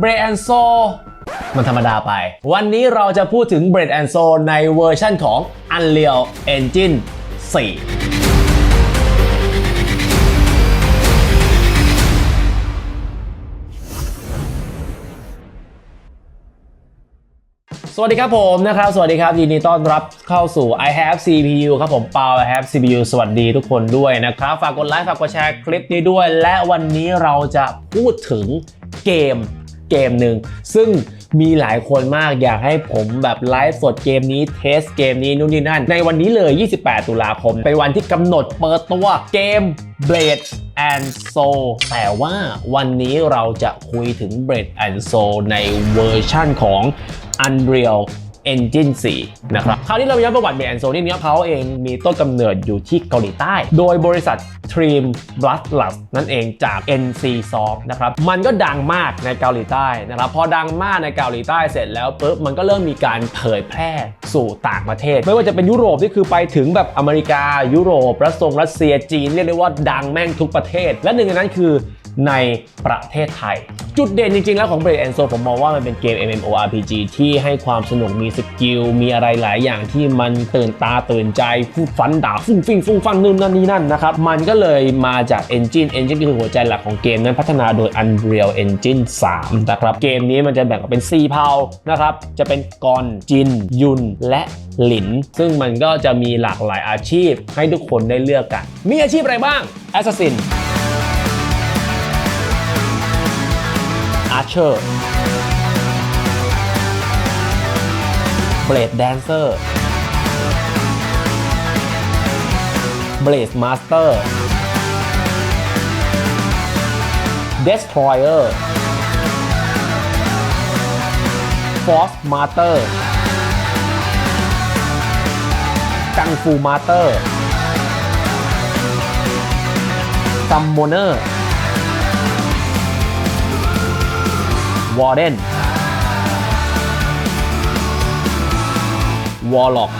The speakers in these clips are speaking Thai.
b r a d and Soul มันธรรมดาไป วันนี้เราจะพูดถึง b r a d and Soul ในเวอร์ชั่นของ Unreal Engine 4สวัสดีครับผมนะครับ สวัสดีครับยินดีต้อนรับเข้าสู่ I have CPU ครับผมเปา I have CPU สวัสดีทุกคนด้วยนะครับ ฝากกดไลค์ฝากกดแชร์คลิปนี้ด้วย และวันนี้เราจะพูดถึงเกม เกมหนึ่งซึ่งมีหลายคนมากอยากให้ผมแบบไลฟ์สดเกมนี้เทสเกมนี้นู่นนี่นั่น ในวันนี้เลย 28 ตุลาคม เป็นวันที่กำหนดเปิดตัวเกม Blade and Soul แต่ว่าวันนี้เราจะคุยถึง Blade and Soul ในเวอร์ชั่นของ Unreal Engine 4 นะครับ คราวนี้เราย้อนประวัติเบรนโซนี่เนี้ยเขาเองมีต้นกำเนิดอยู่ที่เกาหลีใต้ โดยบริษัท Dream Bloodlust นั่นเองจาก NC Soft นะครับ มันก็ดังมากในเกาหลีใต้นะครับ พอดังมากในเกาหลีใต้เสร็จแล้วปุ๊บมันก็เริ่มมีการเผยแพร่สู่ต่างประเทศ ไม่ว่าจะเป็นยุโรปที่คือไปถึงแบบอเมริกา ยุโรปรัสซงรัสเซียจีนเรียกได้ว่าดังแม่งทุกประเทศ และหนึ่งในนั้นคือ ในประเทศไทย จุดเด่นจริงๆ แล้วของ Blade and Soul ผมมองว่ามันเป็นเกม MMORPG ที่ให้ความสนุกมีสกิล มีอะไรหลายอย่างที่มันตื่นตาตื่นใจฟูฟันด่าฟุ้งฟิ้งฟุ้งฟังนู่นนั่นนี่นั่นนะครับ มันก็เลยมาจาก Engine Engine ก็คือหัวใจหลักของเกมนั้นพัฒนาโดย Unreal Engine 3 นะครับเกมนี้มันจะแบ่งออกเป็น 4 เผ่านะครับจะเป็นกอนจิน ยุนและหลิน ซึ่งมันก็จะมีหลากหลายอาชีพให้ทุกคนได้เลือกกัน มีอาชีพอะไรบ้าง Assassin Archer Blade Dancer Blade Master Destroyer Force Master วอร์เดนวอลล็อก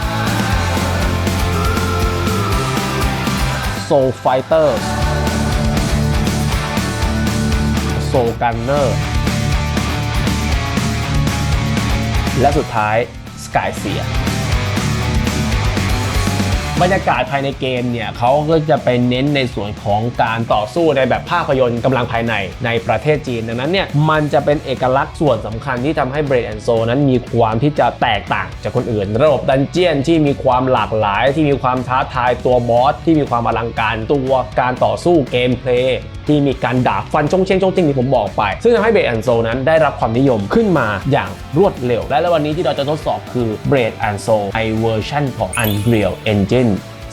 โซไฟเตอร์โซกันเนอร์และสุดท้ายสกายเซีย บรรยากาศภายในเกมเนี่ยเขาก็จะไปเน้นในส่วนของการต่อสู้ในแบบภาพยนตร์กำลังภายในในประเทศจีน ดังนั้นเนี่ยมันจะเป็นเอกลักษณ์ส่วนสำคัญที่ทำให้ b r a d and Soul นั้นมีความที่จะแตกต่างจากคนอื่น ระบบดันเจียนที่มีความหลากหลาย ที่มีความท้าทายตัวบอสที่มีความอลังการตัวการต่อสู้เกมเพลย์ ที่มีการดาฟันชงเชงชงจริงที่ผมบอกไป ซึ่งทำให้เบรดแอนโซนั้นได้รับความนิยมขึ้นมาอย่างรวดเร็ว และในวันนี้ที่เราจะทดสอบคือเบรดแอนโซไอเวอร์ชันของ Unreal Engine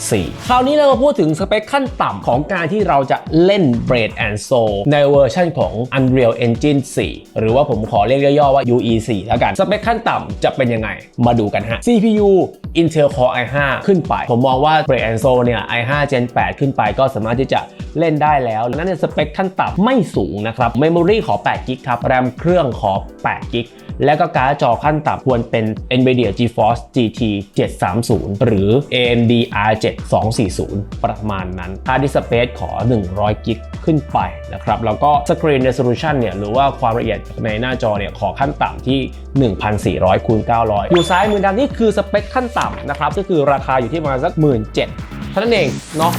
4 คราวนี้เรามาพูดถึงสเปคขั้นต่ำของการที่เราจะเล่น b r a d and Soul ในเวอร์ชันของ Unreal Engine 4 หรือว่าผมขอเรียกย่อๆว่า UE 4 แล้วกัน สเปคขั้นต่ำจะเป็นยังไง มาดูกันฮะ CPU Intel Core i5 ขึ้นไป ผมมองว่า b r a d and Soul เนี่ย i5 Gen 8 ขึ้นไปก็สามารถที่จะเล่นได้แล้ว นั่นในสเปคขั้นต่ำไม่สูงนะครับ Memory ขอ8 g b ครับ RAM เครื่องขอ8 g b แล้วก็การ์ดจอขั้นต่ำควรเป็น NVIDIA GeForce GT 730 หรือ AMD R7 240 ประมาณนั้น Hard Disk Space ขอ 100 กิกขึ้นไปนะครับ แล้วก็ Screen Resolution เนี่ย หรือว่าความละเอียดในหน้าจอเนี่ย ขอขั้นต่ำที่ 1400คูณ900 อยู่ซ้ายมือดำนี่คือสเปคขั้นต่ำนะครับ ก็คือราคาอยู่ที่ประมาณสัก 17,000เท่านั้นเองเนาะ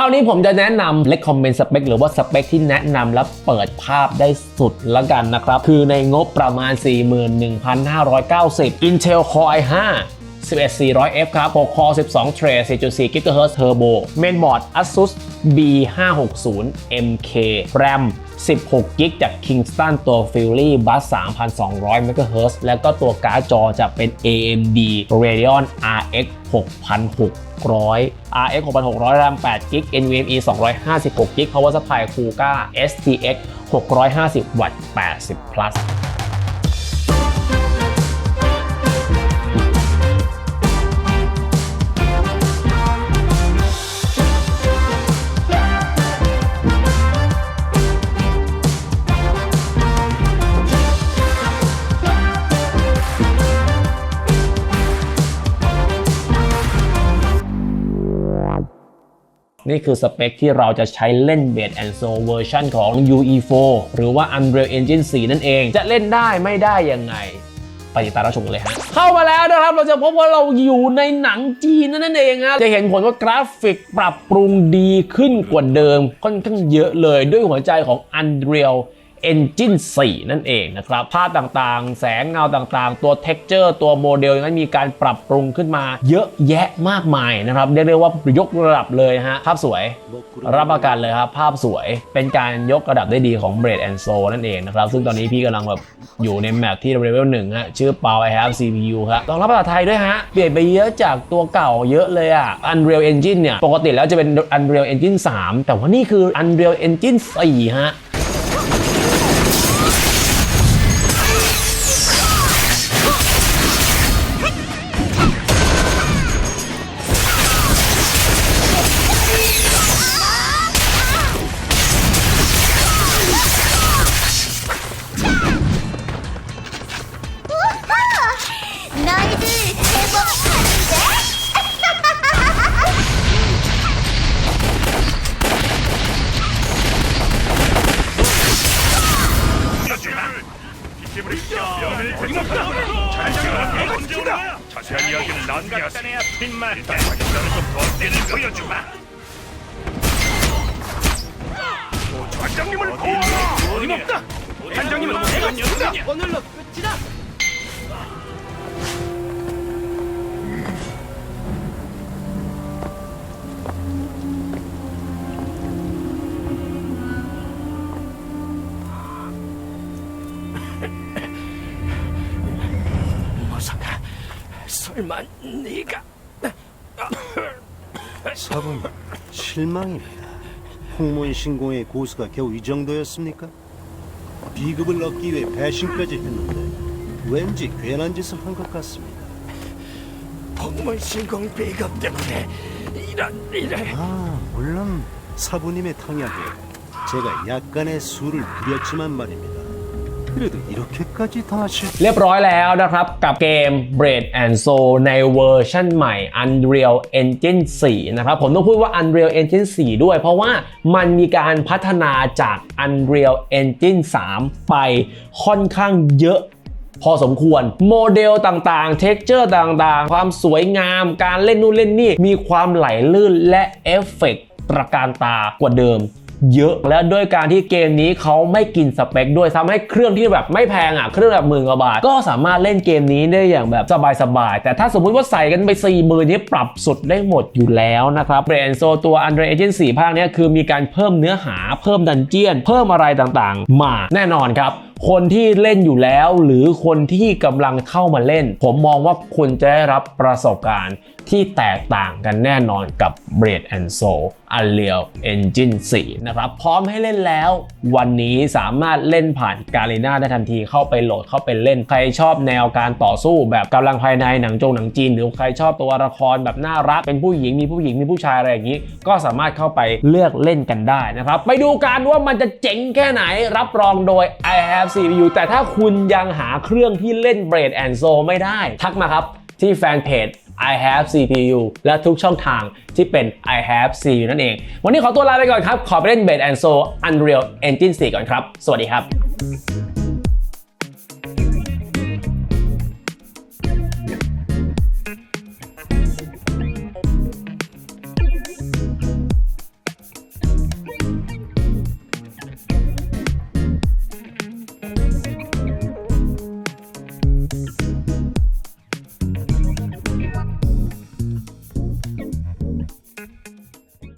ราวนี้ผมจะแนะนำเล็กคอมเมนต์สเปคหรือว่าสเปคที่แนะนำและเปิดภาพได้สุดละกันนะครับ คือในงบประมาณ 41,590 Intel Core i5 11400F ครับ6 Core 12 Thread 4.4 GHz Turbo Mainboard Asus B560 MK RAM 16 g b จาก Kingston ตัว Fury Bus 3,200 MHz แล้วก็ตัวการ์ดจอจะเป็น AMD Radeon RX 6600 RX 6600 RAM 8 g b NVMe 256 g b Power Supply Kuga STX 650 วัตต์80 plus นี่คือสเปคที่เราจะใช้เล่น b a s and s o เวอร์ชันของ UE4 หรือว่า Unreal Engine 4 นั่นเอง จะเล่นได้ไม่ได้ยังไงไปติดตามรับชมกันเลยฮะเข้ามาแล้วนะครับ เราจะพบว่าเราอยู่ในหนังจีนนั่นเองฮะจะเห็นผลว่ากราฟิกปรับปรุงดีขึ้นกว่าเดิมค่อนข้างเยอะเลยด้วยหัวใจของ Unreal Engine 4 นั่นเองนะครับ ภาพต่างๆ แสงเงาต่างๆ ตัว texture ตัวโมเดลนั้นมีการปรับปรุงขึ้นมาเยอะแยะมากมายนะครับ เรียกได้ว่ายกระดับเลยฮะ ภาพสวย รับประกันเลยครับ ภาพสวยเป็นการยกระดับได้ดีของ b r a d and Soul นั่นเองนะครับ ซึ่งตอนนี้พี่กำลังแบบอยู่ในแมปที่เลเวลหนึ่งฮะชื่อ p o w I have CPU ครับต้องรับภาษาไทยด้วยฮะ เปลี่ยนไปเยอะจากตัวเก่าเยอะเลยอะ Unreal Engine เนี่ยปกติแล้วจะเป็น Unreal Engine 3 แต่ว่านี่คือ Unreal Engine 4ฮะ 빈말 일단 자기들은 좀더 뛰는 보여주마. 관장님을 보호하라. 어림없다. 관장님은 내가 죽다. 오늘로 끝이다. 설마 네가 사부님 실망입니다. 홍문 신공의 고수가 겨우 이 정도였습니까? 비급을 얻기 위해 배신까지 했는데 왠지 괜한 짓을 한 것 같습니다. 폭문 신공 비겁 때문에 이런 이런 아 물론 사부님의 탕약에 제가 약간의 수를 부렸지만 말입니다. 그래도 이렇게까지 당하실 เรียบร้อยแล้วนะครับ กับเกม b r a d and Soul ในเวอร์ชันใหม่ Unreal Engine 4 นะครับ ผมต้องพูดว่า Unreal Engine 4 ด้วย เพราะว่ามันมีการพัฒนาจาก Unreal Engine 3 ไปค่อนข้างเยอะ พอสมควร โมเดลต่างๆ เท็กเจอร์ต่างๆ ความสวยงาม การเล่นนู่นเล่นนี่ มีความไหลลื่นและเอฟเฟกต์ตระการตากว่าเดิม เยอะ และด้วยการที่เกมนี้เขาไม่กินสเปคด้วยทำให้เครื่องที่แบบไม่แพงอะเครื่องแบบหมื่นกว่าบาท ก็สามารถเล่นเกมนี้ได้อย่างแบบสบายๆ แต่ถ้าสมมุติว่าใส่กันไป4 0,000นี้ปรับสุดได้หมดอยู่แล้วนะครับเบรนโซตัว Unreal Engine 4ภาคเนี้ยคือมีการเพิ่มเนื้อหาเพิ่มดันเจียน เพิ่มอะไรต่างๆ มาแน่นอนครับคนที่เล่นอยู่แล้วหรือคนที่กำลังเข้ามาเล่น ผมมองว่าคุณจะได้รับประสบการณ์ที่แตกต่างกันแน่นอนกับ b r a d and Soul Unreal Engine 4 นะครับ พร้อมให้เล่นแล้ววันนี้สามารถเล่นผ่านกาลีนาได้ทันทีเข้าไปโหลดเข้าไปเล่น ใครชอบแนวการต่อสู้แบบกำลังภายในหนังจงหนังจีน หรือใครชอบตัวละครแบบน่ารัก เป็นผู้หญิงมีผู้หญิงมีผู้ชายอะไรอย่างนี้ ก็สามารถเข้าไปเลือกเล่นกันได้นะครับ ไปดูกันว่ามันจะเจ๋งแค่ไหนรับรองโดย I have CPU แต่ถ้าคุณยังหาเครื่องที่เล่น b r a d and Soul ไม่ได้ ทักมาครับที่แฟนเพจ I have CPU และทุกช่องทางที่เป็น I have CPU นั่นเอง วันนี้ขอตัวลาไปก่อนครับ ขอไปเล่น b a d and Soul Unreal Engine 4 ก่อนครับ สวัสดีครับ